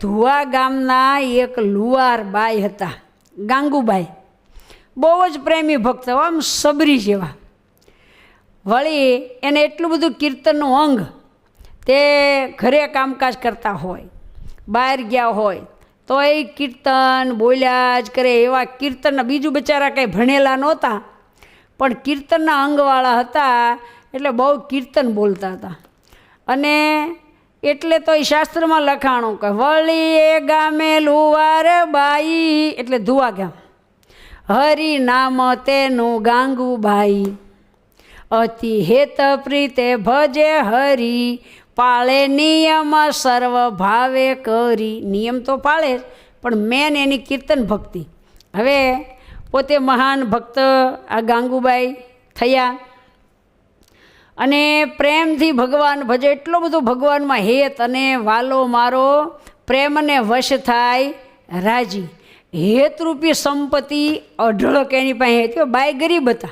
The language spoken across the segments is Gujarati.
ધુવા ગામના એક લુવાર બાઈ હતા, ગાંગુબાઈ. બહુ જ પ્રેમી ભક્ત આમ સબરી જેવા. વળી એને એટલું બધું કીર્તનનું અંગ, તે ઘરે કામકાજ કરતા હોય, બહાર ગયા હોય, તો એ કીર્તન બોલ્યા જ કરે એવા કીર્તનના બીજું બિચારા કંઈ ભણેલા નહોતા, પણ કીર્તનના અંગવાળા હતા, એટલે બહુ કીર્તન બોલતા હતા. અને એટલે તો એ શાસ્ત્રમાં લખાણું કે વળી એ ગામે લુવાર બાઈ, એટલે ધુવા ગામ. હરિ નામ તેનું ગાંગુબાઈ. અતિ હેત પ્રીતે ભજે હરી, પાળે નિયમ સર્વ ભાવે કરી. નિયમ તો પાળે પણ મેન એની કીર્તન ભક્તિ. હવે પોતે મહાન ભક્ત આ ગાંગુબાઈ થયા અને પ્રેમથી ભગવાન ભજે, એટલો બધો ભગવાનમાં હેત અને વાલો મારો પ્રેમને વશ થાય, રાજી. હેતરૂપી સંપત્તિ અઢળક એની પાસે હતી. બાઈ ગરીબ હતા.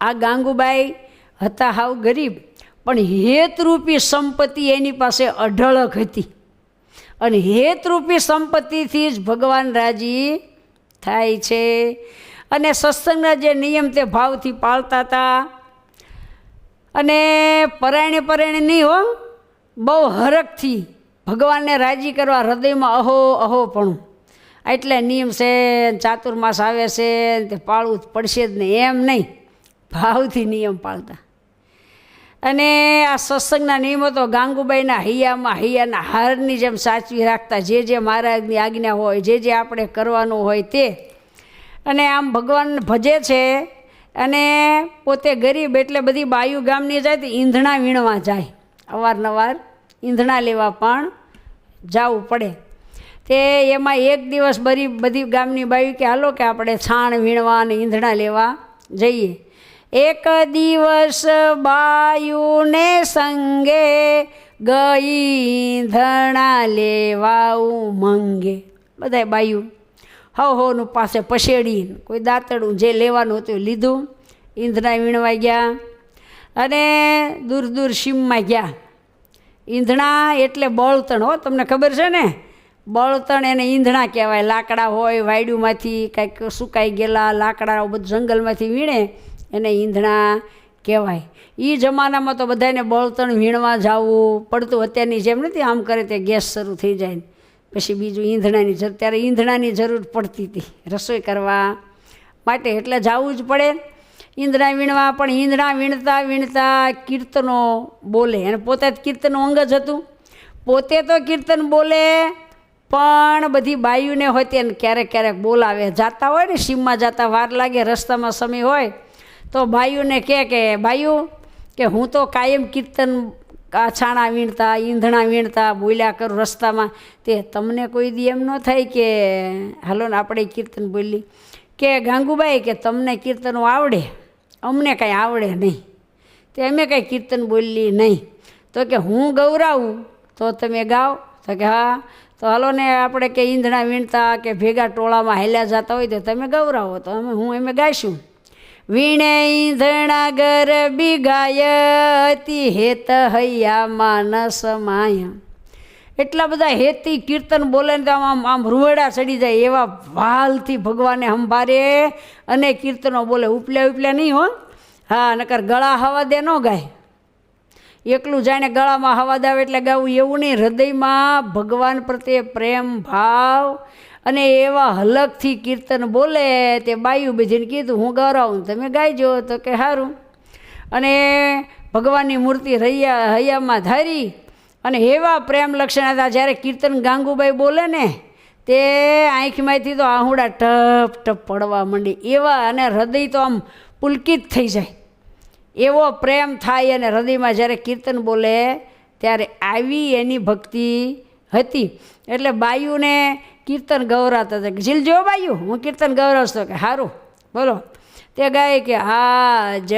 આ ગાંગુબાઈ હતા હાવ ગરીબ. પણ હેતરૂપી સંપત્તિ એની પાસે અઢળક હતી. અને હેતરૂપી સંપત્તિથી જ ભગવાન રાજી થાય છે. અને સત્સંગના જે નિયમ તે ભાવથી પાળતા હતા. અને પરાયણે પરાયણે નહીં હો, બહુ હરખથી ભગવાનને રાજી કરવા હૃદયમાં અહો અહો પણ. એટલે નિયમ છે, ચાતુર્માસ આવે છે, તે પાળવું પડશે જ નહીં, એમ નહીં. ભાવથી નિયમ પાળતા. અને આ સત્સંગના નિયમો તો ગાંગુબાઈના હૈયામાં, હૈયાના હારની જેમ સાચવી રાખતા, જે જે મહારાજની આજ્ઞા હોય, જે જે આપણે કરવાનું હોય તે. અને આમ ભગવાન ભજે છે અને પોતે ગરીબ એટલે બધી બાયુ ગામની જાય તો ઈંધણા વીણવા જાય. અવારનવાર ઈંધણા લેવા પણ જવું પડે. તે એમાં એક દિવસ બરી બધી ગામની બાયુ કે હાલો કે આપણે છાણ વીણવા અને ઈંધણા લેવા જઈએ. એક દિવસ બાયુને સંગે ગઈ ઈંધણા લેવા ઉમંગે બધાય બાયુ હવ હોનું પાસે પછેડી કોઈ દાંતડું જે લેવાનું હતું એ લીધું. ઈંધણા વીણવા ગયા અને દૂર દૂર સીમમાં ગયા. ઈંધણા એટલે બળતણ હો, તમને ખબર છે ને? બળતણ એને ઈંધણા કહેવાય. લાકડા હોય, વાયડુમાંથી કાંઈક સુકાઈ ગયેલા લાકડા બધું જંગલમાંથી વીણે એને ઈંધણા કહેવાય. એ જમાનામાં તો બધાને બળતણ વીણવા જવું પડતું. અત્યારની જેમ નથી, આમ કરે તે ગેસ શરૂ થઈ જાય પછી બીજું ઈંધણાની જરૂર, ત્યારે ઈંધણાની જરૂર પડતી હતી રસોઈ કરવા માટે એટલે જવું જ પડે. ઈંધણા વીણવા, પણ ઈંધણા વીણતા વીણતા કીર્તનો બોલે. અને પોતે જ કીર્તનનું અંગ જ હતું. પોતે તો કીર્તન બોલે, પણ બધી બાયુને હોય તેને ક્યારેક ક્યારેક બોલાવે. જાતા હોય ને, સીમમાં જાતા વાર લાગે, રસ્તામાં સમય હોય, તો બાયુને કહે કે બાયુ કે હું તો કાયમ કીર્તન છાણા વીણતા, ઈંધણા વીણતા, બોલ્યા કરું રસ્તામાં. તે તમને કોઈ દી એમ ન થાય કે, હાલો ને આપણે કીર્તન બોલી કે ગાંગુબાઈ કે, તમને કીર્તનો આવડે? અમને કાંઈ આવડે નહીં. તે અમે કાંઈ કીર્તન બોલી નહીં. તો કે, હું ગૌરાવું? તો તમે ગાઓ. તો કે, હા. તો હાલો ને આપણે કે ઈંધણા વીણતા કે ભેગા ટોળામાં હાલ્યા જતા હોય તો તમે ગૌરાવો. તો અમે, હું અમે ગાઈશું. વીણે ઈંધણા ગર બિગાયતી હેત હૈયા માનસ માય. એટલા બધા હેતી કીર્તન બોલે ને તો આમ આમ આમ રૂવડા ચડી જાય એવા વાલથી ભગવાને સંભારે અને કીર્તનો બોલે. ઉપલ્યા ઉપલ્યા નહીં હો. હા, નકર ગળા હવા દે ન ગાય. એકલું જાણે ગળામાં હવા દાવે એટલે ગાવું એવું નહીં. હૃદયમાં ભગવાન પ્રત્યે પ્રેમ, ભાવ અને એવા હલકથી કીર્તન બોલે તે બાયુ બીજીને કીધું, હું ગૌરાવું તમે ગાઈજો. તો કે સારું અને ભગવાનની મૂર્તિ રૈયા હૈયામાં ધારી અને એવા પ્રેમ લક્ષણ હતા, જ્યારે કીર્તન ગાંગુબાઈ બોલે ને, તે આંખમાંથી તો આહુડા ટપ ટપ પડવા માંડી. એવા અને હૃદય તો આમ પુલકિત થઈ જાય. એવો પ્રેમ થાય અને હૃદયમાં જ્યારે કીર્તન બોલે, ત્યારે આવી એની ભક્તિ હતી. એટલે બાયુને કીર્તન ગૌરાતા હતા ઝીલ જો બાયુ? હું કીર્તન ગૌરવશો કે સારું બોલો. તે ગાય કે આ જ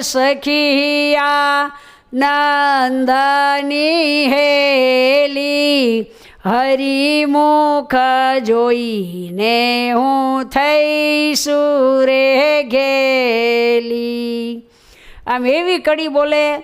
સખિયા નંદની હેલી હરિમુખ જોઈને હું થઈ સુરે ઘેલી. આમ એવી કડી બોલે,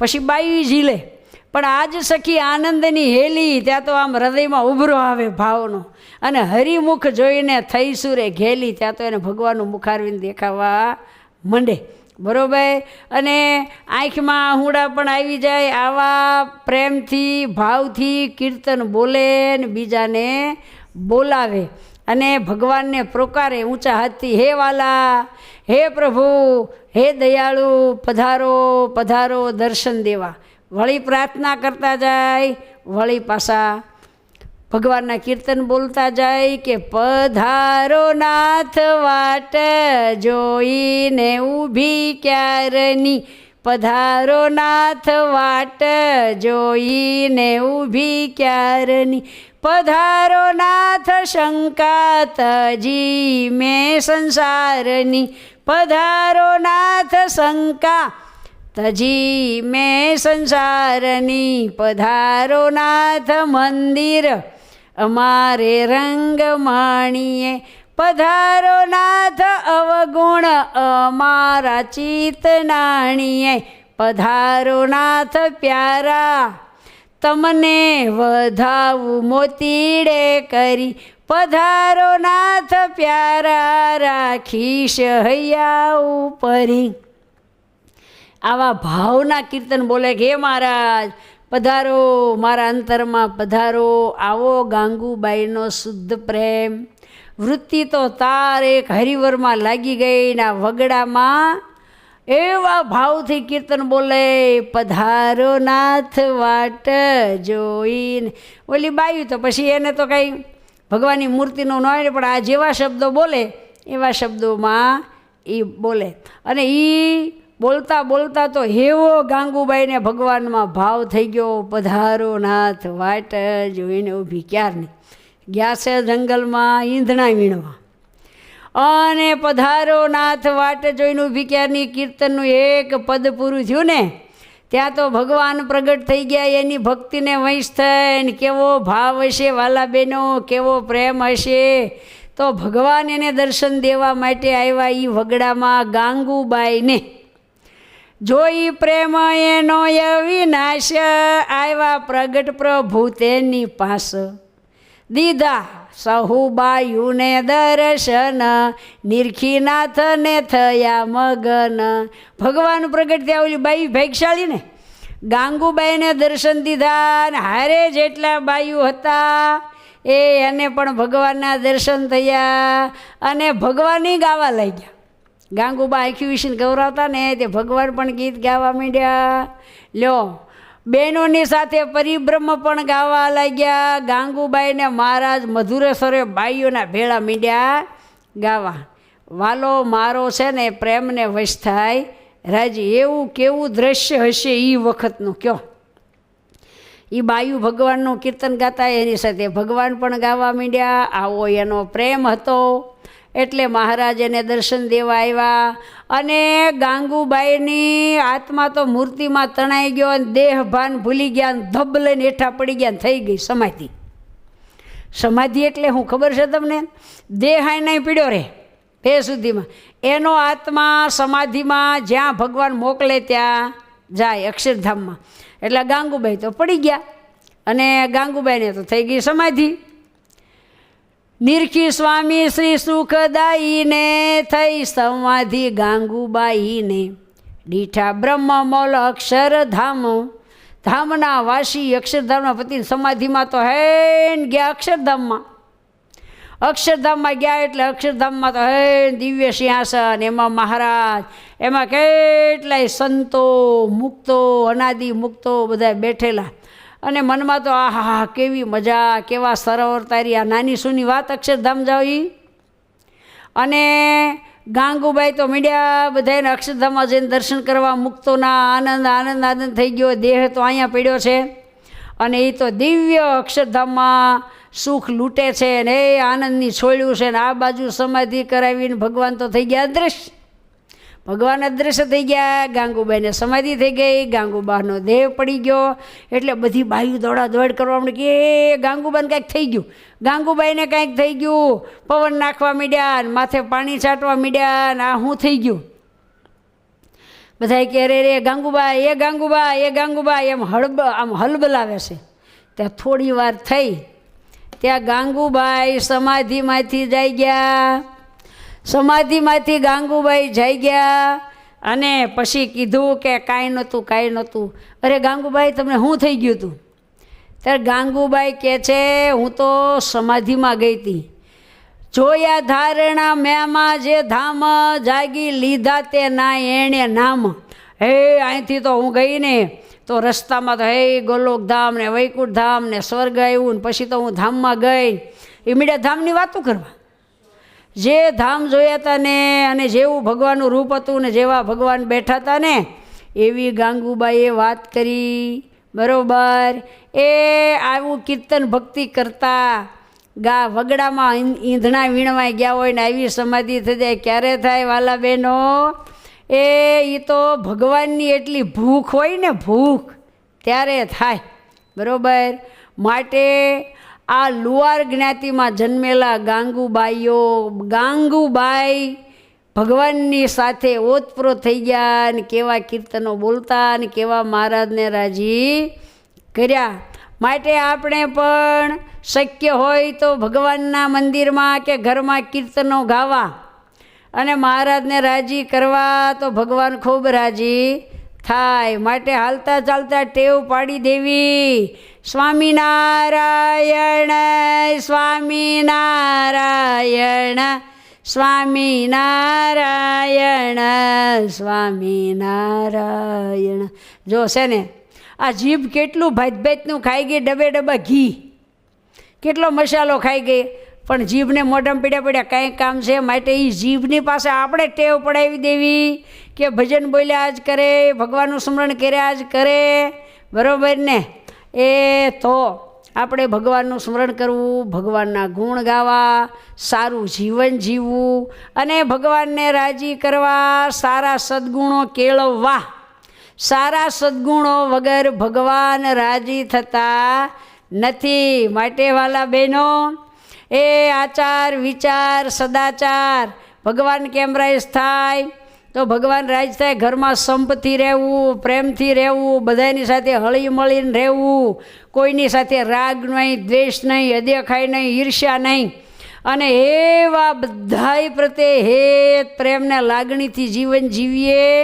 પછી બાઈ ઝીલે. પણ આજ સખી આનંદની હેલી, ત્યાં તો આમ હૃદયમાં ઉભરો આવે ભાવનો. અને હરિમુખ જોઈને થઈ સુરે ઘેલી, ત્યાં તો એને ભગવાનનું મુખારવીને દેખાવા મંડે. બરોબર અને આંખમાં હુંડા પણ આવી જાય, આવા પ્રેમથી, ભાવથી કીર્તન બોલે ને બીજાને બોલાવે. અને ભગવાનને પ્રોકારે ઊંચા હાથથી, હે વાલા, હે પ્રભુ, હે દયાળુ, પધારો પધારો દર્શન દેવા. વળી પ્રાર્થના કરતા જાય, વળી પાછા ભગવાનના કીર્તન બોલતા જાય કે પધારો નાથ વાટ જોઈને ઊભી ક્યારની? પધારો નાથ વાટ જોઈને ઊભી ક્યારની? પધારો નાથ શંકા તજી મેં સંસારની. પધારો નાથ શંકા તજી મેં સંસારની પધારો નાથ મંદિર, અમારે રંગ માણીએ. પધારો નાથ અવગુણ, અમારા ચિત નાણીએ. પધારો નાથ પ્યારા, તમને વધાવું મોતીડે કરી. પધારો નાથ પ્યારા, રાખીશ હૈયા ઉપરી. આવા ભાવના કીર્તન બોલે કે, હે મહારાજ, પધારો, મારા અંતરમાં પધારો, આવો ગાંગુબાઈનો શુદ્ધ પ્રેમ. વૃત્તિ તો તાર એક હરિવરમાં લાગી ગઈ ના વગડામાં એવા ભાવથી કીર્તન બોલે, પધારો નાથ વાટ જોઈને. ઓલી બાયું તો પછી એને તો કંઈ ભગવાનની મૂર્તિનું ન હોય પણ આ જેવા શબ્દો બોલે, એવા શબ્દોમાં એ બોલે. અને એ બોલતા બોલતા તો હેવો ગાંગુબાઈને ભગવાનમાં ભાવ થઈ ગયો પધારો નાથ વાટ જોઈને ઊભી ક્યારની? ગયા છે જંગલમાં ઈંધણા વીણવા. અને પધારો નાથ વાટ જોઈને ઊભી ક્યારની? કીર્તનનું એક પદ પૂરું થયું ને, ત્યાં તો ભગવાન પ્રગટ થઈ ગયા, એની ભક્તિને વંશ થઈને કેવો ભાવ હશે વાલા બહેનો કેવો પ્રેમ હશે? તો ભગવાન એને દર્શન દેવા માટે આવ્યા એ વગડામાં ગાંગુબાઈને. જોઈ પ્રેમ એનો અવિનાશ આવ્યા પ્રગટ પ્રભુ તેની પાસ. દીધા સહુબાયુને દર્શન. નિરખીનાથને થયા મગન. ભગવાન પ્રગટ થયા ઓલી બાઈ ભાગશાળી ને ગાંગુબાઈને દર્શન દીધા ને હારે જેટલા બાયુ હતા એ એને પણ ભગવાનના દર્શન થયા અને ભગવાનની ગાવા લાગ્યા. ગાંગુબા આંખી વિશે ગૌરાવતા ને તે ભગવાન પણ ગીત ગાવા માંડ્યા. લ્યો, બહેનોની સાથે પરિબ્રહ્મ પણ ગાવા લાગ્યા. ગાંગુબાઈને મહારાજ મધુરેશ્વરે બાઈઓના ભેળા મીડ્યા ગાવા. વાલો મારો છે ને પ્રેમને વશ થાય. રાજી, એવું કેવું દ્રશ્ય હશે એ વખતનું, કયો? એ બાયુ ભગવાનનું કીર્તન ગાતા એની સાથે ભગવાન પણ ગાવા માંડ્યા. આવો એનો પ્રેમ હતો. એટલે મહારાજ એને દર્શન દેવા આવ્યા. અને ગાંગુબાઈની આત્મા તો મૂર્તિમાં તણાઈ ગયો અને દેહ ભાન ભૂલી ગયા ધબ લઈને હેઠા પડી ગયા થઈ ગઈ સમાધિ. સમાધિ એટલે હું ખબર છે તમને? દેહ નહીં પીડ્યો રે. એ સુધીમાં. એનો આત્મા સમાધિમાં જ્યાં ભગવાન મોકલે ત્યાં જાય અક્ષરધામમાં. એટલે ગાંગુબાઈ તો પડી ગયા. અને ગાંગુબાઈને તો થઈ ગઈ સમાધિ. નિરખી સ્વામી શ્રી સુખદાયીને થઈ સમાધિ ગાંગુબાઈને. દીઠા બ્રહ્મમોલ અક્ષરધામ ધામના વાસી અક્ષરધામના પતિ સમાધિમાં તો હેન ગયા અક્ષરધામમાં. અક્ષરધામમાં ગયા એટલે અક્ષરધામમાં તો હે દિવ્ય સિંહાસન, એમાં મહારાજ, એમાં કેટલાય સંતો, મુક્તો, અનાદિ મુક્તો બધા બેઠેલા. અને મનમાં તો, આહા કેવી મજા, કેવા સરોવર તારી, આ નાની સૂની વાત અક્ષરધામ જાવી. અને ગાંગુબાઈ તો મીડિયા બધાને અક્ષરધામમાં જઈને દર્શન કરવા મુક્તોના આનંદ આનંદ આનંદ થઈ ગયો, દેહ તો અહીંયા પડ્યો છે. અને એ તો દિવ્ય અક્ષરધામમાં સુખ લૂંટે છે ને એ આનંદની છોડ્યું છે ને આ બાજુ સમાધિ કરાવીને ભગવાન તો થઈ ગયા અદૃશ્ય ભગવાન અદ્રશ્ય થઈ ગયા, ગાંગુબાઈને સમાધિ થઈ ગઈ, ગાંગુબાનો દેહ પડી ગયો. એટલે બધી બાયું દોડા દોડ કરવા માંડી કે, એ ગાંગુબાને કાંઈક થઈ ગયું. ગાંગુબાઈને કાંઈક થઈ ગયું. પવન નાખવા મીડ્યા માથે પાણી છાંટવા મીડ્યા આ શું થઈ ગયું. બધા કે, અરે રે ગાંગુબાઈ એ ગાંગુબાઈ એ ગાંગુબાઈ એમ હળબ, આમ હલબલાવે છે. ત્યાં થોડી વાર થઈ. ત્યાં ગાંગુબાઈ સમાધિમાંથી જઈ ગયા. સમાધિમાંથી ગાંગુબાઈ જઈ ગયા અને પછી કીધું કે કાંઈ નહોતું કાંઈ નહોતું. અરે ગાંગુબાઈ, તમને શું થઈ ગયું હતું? ત્યારે ગાંગુબાઈ કહે છે, હું તો સમાધિમાં ગઈ હતી. જોયા ધારણા મેમાં જે ધામ જાગી લીધા તે ના એણે નામ. હે, અહીંથી તો હું ગઈ ને, તો રસ્તામાં તો, હે, ગોલોક ધામ ને વૈકુંઠ ધામ ને સ્વર્ગ આવ્યું ને પછી તો હું ધામમાં ગઈ. એ મીડિયા ધામની વાતો કરવા. જે ધામ જોયા હતા ને અને જેવું ભગવાનનું રૂપ હતું ને જેવા ભગવાન બેઠા હતા ને, એવી ગાંગુબાઈએ વાત કરી, બરોબર, એ આવું કીર્તન ભક્તિ કરતા, ગા વગડામાં ઈંધણા વીણવાય ગયા હોય ને આવી સમાધિ થઈ જાય, ક્યારે થાય વાલા બહેનો એ એ તો ભગવાનની એટલી ભૂખ હોય ને ભૂખ, ત્યારે થાય, બરોબર? માટે આ લુવાર જ્ઞાતિમાં જન્મેલા ગાંગુબાઈઓ, ગાંગુબાઈ ભગવાનની સાથે ઓતપ્રો થઈ ગયા અને કેવા કીર્તનો બોલતા અને કેવા મહારાજને રાજી કર્યા. માટે આપણે પણ શક્ય હોય તો ભગવાનના મંદિરમાં કે ઘરમાં કીર્તનો ગાવા અને મહારાજને રાજી કરવા તો ભગવાન ખૂબ રાજી થાય, માટે હાલતા ચાલતા ટેવ પાડી દેવી. સ્વામિનારાયણ સ્વામિનારાયણ સ્વામિનારાયણ સ્વામિનારાયણ. જો છે ને, આ જીભ કેટલું ભાતભાતનું ખાઈ ગઈ, ડબે ડબા ઘી. કેટલો મસાલો ખાઈ ગઈ પણ જીભને મોઢામાં પીડ્યા પડ્યા કાંઈ કામ છે? માટે એ જીભની પાસે આપણે ટેવ પડાવી દેવી કે ભજન બોલ્યા જ કરે, ભગવાનનું સ્મરણ કર્યા જ કરે. બરાબર ને? એ તો આપણે ભગવાનનું સ્મરણ કરવું, ભગવાનના ગુણ ગાવા, સારું જીવન જીવવું અને ભગવાનને રાજી કરવા, સારા સદ્ગુણો કેળવવા. સારા સદ્ગુણો વગર ભગવાન રાજી થતા નથી. માટે વાલા બહેનો એ આચાર, વિચાર, સદાચાર. ભગવાન કેમ રાજ થાય? તો ભગવાન રાજ થાય ઘરમાં સંપથી રહેવું, પ્રેમથી રહેવું, બધાની સાથે હળી મળીને રહેવું. કોઈની સાથે રાગ નહીં, દ્વેષ નહીં અદેખાઈ નહીં, ઈર્ષ્યા નહીં. અને એવા બધાય પ્રત્યે હેત પ્રેમને લાગણીથી જીવન જીવીએ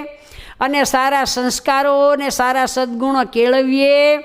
અને સારા સંસ્કારો અને સારા સદ્ગુણો કેળવીએ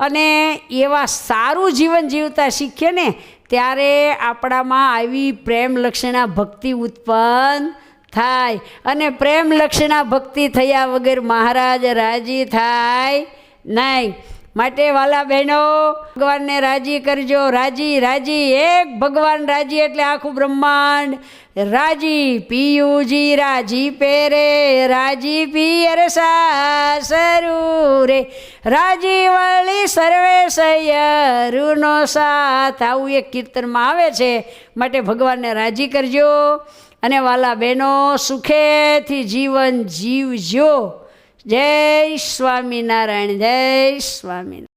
અને એવા સારું જીવન જીવતા શીખીએ ને ત્યારે આપણામાં આવી પ્રેમ લક્ષણા ભક્તિ ઉત્પન્ન થાય. અને પ્રેમ લક્ષણા ભક્તિ થયા વગર મહારાજ રાજી થાય નહીં. માટે વાલા બહેનો, ભગવાનને રાજી કરજો. રાજી રાજી. એક ભગવાન રાજી એટલે આખું બ્રહ્માંડ રાજી પિયુજી, રાજી પેરે, રાજી પિયર સાસરુ રે રાજી વળી સર્વે સૈયરુનો સાથ. આવું એક કીર્તનમાં આવે છે. માટે ભગવાનને રાજી કરજો. અને વાલા બહેનો, સુખેથી જીવન જીવજો. જય સ્વામિનારાયણ જય સ્વામિનારાયણ.